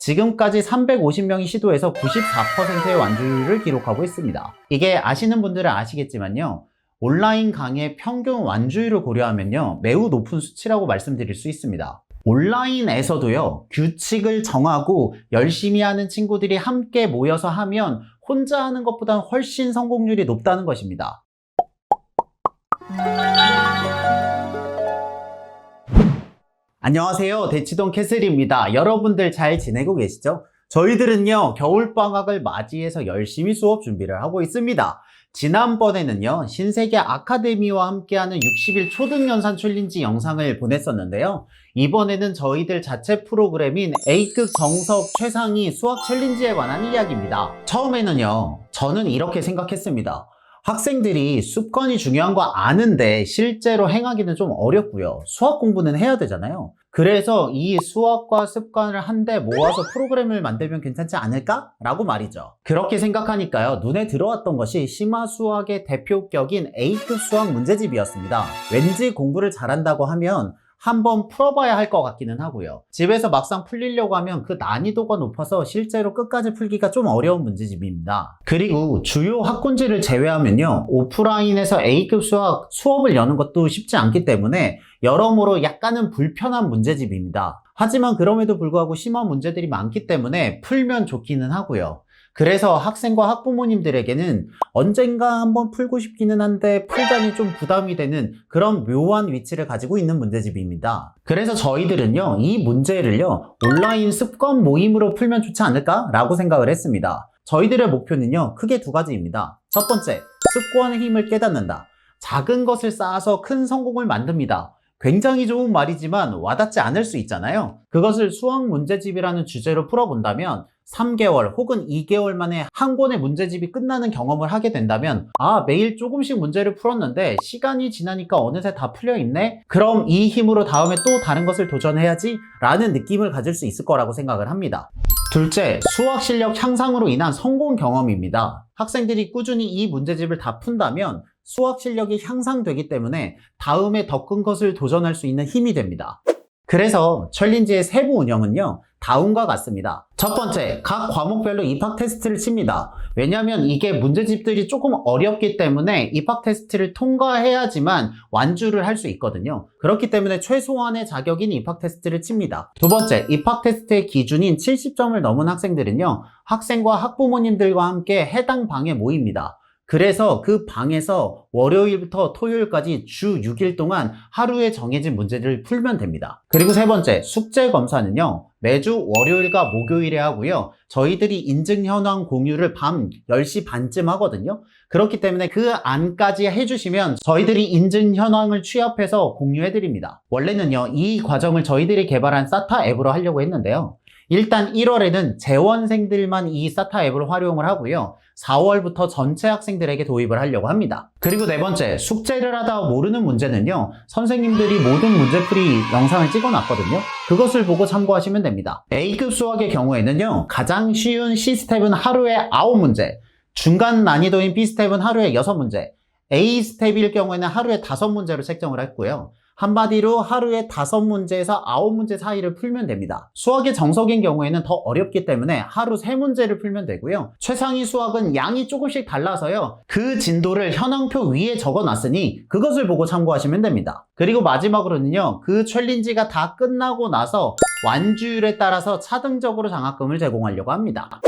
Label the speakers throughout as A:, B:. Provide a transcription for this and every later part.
A: 지금까지 350명이 시도해서 94%의 완주율을 기록하고 있습니다. 이게 아시는 분들은 아시겠지만요. 온라인 강의 평균 완주율을 고려하면요. 매우 높은 수치라고 말씀드릴 수 있습니다. 온라인에서도요, 규칙을 정하고 열심히 하는 친구들이 함께 모여서 하면 혼자 하는 것보다 훨씬 성공률이 높다는 것입니다. 안녕하세요. 대치동 캐슬입니다. 여러분들 잘 지내고 계시죠? 저희들은요, 겨울방학을 맞이해서 열심히 수업 준비를 하고 있습니다. 지난번에는요, 신세계 아카데미와 함께하는 60일 초등연산 챌린지 영상을 보냈었는데요. 이번에는 저희들 자체 프로그램인 A급 정석 최상위 수학 챌린지에 관한 이야기입니다. 처음에는요, 저는 이렇게 생각했습니다. 학생들이 습관이 중요한 거 아는데 실제로 행하기는 좀 어렵고요. 수학 공부는 해야 되잖아요. 그래서 이 수학과 습관을 한데 모아서 프로그램을 만들면 괜찮지 않을까? 라고 말이죠. 그렇게 생각하니까요. 눈에 들어왔던 것이 심화 수학의 대표격인 A급 수학 문제집이었습니다. 왠지 공부를 잘한다고 하면 한번 풀어봐야 할 것 같기는 하고요. 집에서 막상 풀리려고 하면 그 난이도가 높아서 실제로 끝까지 풀기가 좀 어려운 문제집입니다. 그리고 주요 학군지를 제외하면요. 오프라인에서 A급 수학 수업을 여는 것도 쉽지 않기 때문에 여러모로 약간은 불편한 문제집입니다. 하지만 그럼에도 불구하고 심한 문제들이 많기 때문에 풀면 좋기는 하고요. 그래서 학생과 학부모님들에게는 언젠가 한번 풀고 싶기는 한데 풀자니 좀 부담이 되는 그런 묘한 위치를 가지고 있는 문제집입니다. 그래서 저희들은요, 이 문제를요, 온라인 습관 모임으로 풀면 좋지 않을까라고 생각을 했습니다. 저희들의 목표는요, 크게 두 가지입니다. 첫 번째, 습관의 힘을 깨닫는다. 작은 것을 쌓아서 큰 성공을 만듭니다. 굉장히 좋은 말이지만 와닿지 않을 수 있잖아요. 그것을 수학 문제집이라는 주제로 풀어본다면 3개월 혹은 2개월 만에 한 권의 문제집이 끝나는 경험을 하게 된다면 아 매일 조금씩 문제를 풀었는데 시간이 지나니까 어느새 다 풀려 있네 그럼 이 힘으로 다음에 또 다른 것을 도전해야지 라는 느낌을 가질 수 있을 거라고 생각을 합니다 둘째, 수학 실력 향상으로 인한 성공 경험입니다. 학생들이 꾸준히 이 문제집을 다 푼다면 수학 실력이 향상되기 때문에 다음에 더 큰 것을 도전할 수 있는 힘이 됩니다. 그래서 챌린지의 세부 운영은요, 다음과 같습니다. 첫 번째, 각 과목별로 입학 테스트를 칩니다. 왜냐하면 이게 문제집들이 조금 어렵기 때문에 입학 테스트를 통과해야지만 완주를 할 수 있거든요. 그렇기 때문에 최소한의 자격인 입학 테스트를 칩니다. 두 번째, 입학 테스트의 기준인 70점을 넘은 학생들은요, 학생과 학부모님들과 함께 해당 방에 모입니다. 그래서 그 방에서 월요일부터 토요일까지 주 6일 동안 하루에 정해진 문제를 풀면 됩니다. 그리고 세 번째, 숙제 검사는요, 매주 월요일과 목요일에 하고요. 저희들이 인증 현황 공유를 밤 10시 반쯤 하거든요. 그렇기 때문에 그 안까지 해주시면 저희들이 인증 현황을 취합해서 공유해드립니다. 원래는요, 이 과정을 저희들이 개발한 사타 앱으로 하려고 했는데요. 일단 1월에는 재원생들만 이 사타 앱을 활용을 하고요. 4월부터 전체 학생들에게 도입을 하려고 합니다. 그리고 네 번째, 숙제를 하다 모르는 문제는요. 선생님들이 모든 문제풀이 영상을 찍어놨거든요. 그것을 보고 참고하시면 됩니다. A급 수학의 경우에는요. 가장 쉬운 C스텝은 하루에 9문제, 중간 난이도인 B스텝은 하루에 6문제, A 스텝일 경우에는 하루에 5문제로 책정을 했고요. 한마디로 하루에 5문제에서 9문제 사이를 풀면 됩니다. 수학의 정석인 경우에는 더 어렵기 때문에 하루 3문제를 풀면 되고요. 최상위 수학은 양이 조금씩 달라서요. 그 진도를 현황표 위에 적어 놨으니 그것을 보고 참고하시면 됩니다. 그리고 마지막으로는요. 그 챌린지가 다 끝나고 나서 완주율에 따라서 차등적으로 장학금을 제공하려고 합니다.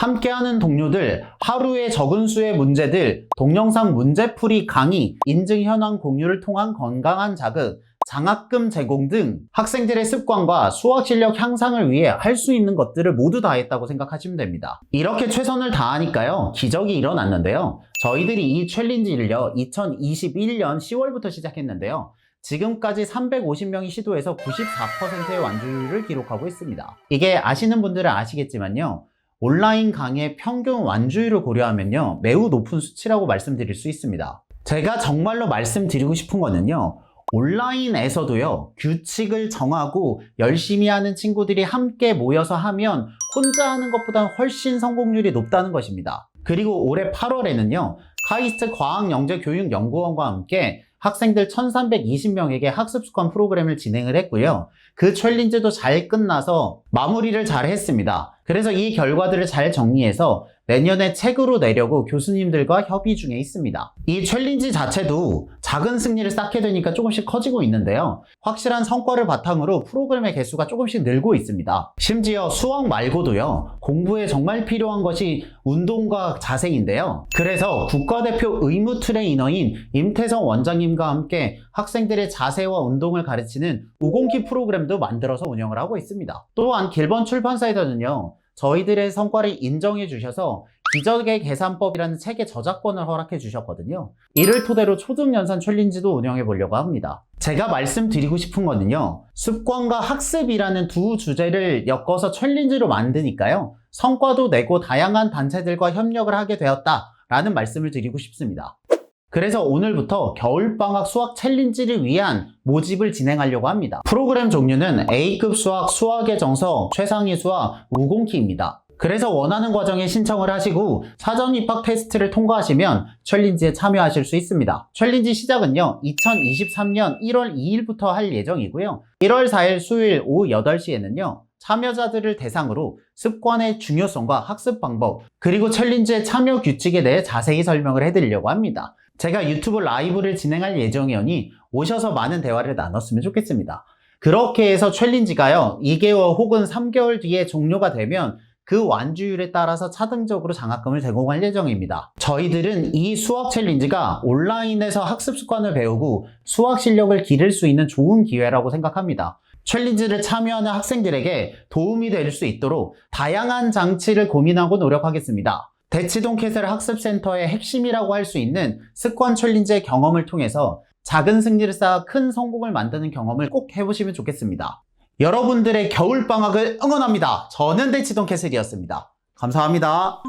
A: 함께하는 동료들, 하루에 적은 수의 문제들, 동영상 문제풀이 강의, 인증 현황 공유를 통한 건강한 자극, 장학금 제공 등 학생들의 습관과 수학 실력 향상을 위해 할 수 있는 것들을 모두 다 했다고 생각하시면 됩니다. 이렇게 최선을 다하니까요, 기적이 일어났는데요. 저희들이 이 챌린지를요, 2021년 10월부터 시작했는데요. 지금까지 350명이 시도해서 94%의 완주율을 기록하고 있습니다. 이게 아시는 분들은 아시겠지만요. 온라인 강의 평균 완주율을 고려하면요. 매우 높은 수치라고 말씀드릴 수 있습니다. 제가 정말로 말씀드리고 싶은 거는요. 온라인에서도요. 규칙을 정하고 열심히 하는 친구들이 함께 모여서 하면 혼자 하는 것보다 훨씬 성공률이 높다는 것입니다. 그리고 올해 8월에는요. 카이스트 과학영재교육연구원과 함께 학생들 1320명에게 학습 습관 프로그램을 진행을 했고요. 그 챌린지도 잘 끝나서 마무리를 잘 했습니다. 그래서 이 결과들을 잘 정리해서 내년에 책으로 내려고 교수님들과 협의 중에 있습니다. 이 챌린지 자체도 작은 승리를 쌓게 되니까 조금씩 커지고 있는데요. 확실한 성과를 바탕으로 프로그램의 개수가 조금씩 늘고 있습니다. 심지어 수학 말고도요, 공부에 정말 필요한 것이 운동과 자세인데요. 그래서 국가대표 의무 트레이너인 임태성 원장님과 함께 학생들의 자세와 운동을 가르치는 우공키 프로그램도 만들어서 운영을 하고 있습니다. 또한 길번 출판사에서는요, 저희들의 성과를 인정해 주셔서 기적의 계산법이라는 책의 저작권을 허락해 주셨거든요. 이를 토대로 초등연산 챌린지도 운영해 보려고 합니다. 제가 말씀드리고 싶은 거는요. 습관과 학습이라는 두 주제를 엮어서 챌린지로 만드니까요. 성과도 내고 다양한 단체들과 협력을 하게 되었다 라는 말씀을 드리고 싶습니다. 그래서 오늘부터 겨울방학 수학 챌린지를 위한 모집을 진행하려고 합니다. 프로그램 종류는 A급 수학, 수학의 정석, 최상위 수학, 우공키입니다. 그래서 원하는 과정에 신청을 하시고 사전 입학 테스트를 통과하시면 챌린지에 참여하실 수 있습니다. 챌린지 시작은요, 2023년 1월 2일부터 할 예정이고요. 1월 4일 수요일 오후 8시에는요, 참여자들을 대상으로 습관의 중요성과 학습 방법, 그리고 챌린지의 참여 규칙에 대해 자세히 설명을 해드리려고 합니다. 제가 유튜브 라이브를 진행할 예정이오니 오셔서 많은 대화를 나눴으면 좋겠습니다. 그렇게 해서 챌린지가요, 2개월 혹은 3개월 뒤에 종료가 되면 그 완주율에 따라서 차등적으로 장학금을 제공할 예정입니다. 저희들은 이 수학 챌린지가 온라인에서 학습 습관을 배우고 수학 실력을 기를 수 있는 좋은 기회라고 생각합니다. 챌린지를 참여하는 학생들에게 도움이 될 수 있도록 다양한 장치를 고민하고 노력하겠습니다. 대치동 캐슬 학습센터의 핵심이라고 할 수 있는 습관 챌린지의 경험을 통해서 작은 승리를 쌓아 큰 성공을 만드는 경험을 꼭 해보시면 좋겠습니다. 여러분들의 겨울방학을 응원합니다. 저는 대치동 캐슬이었습니다. 감사합니다.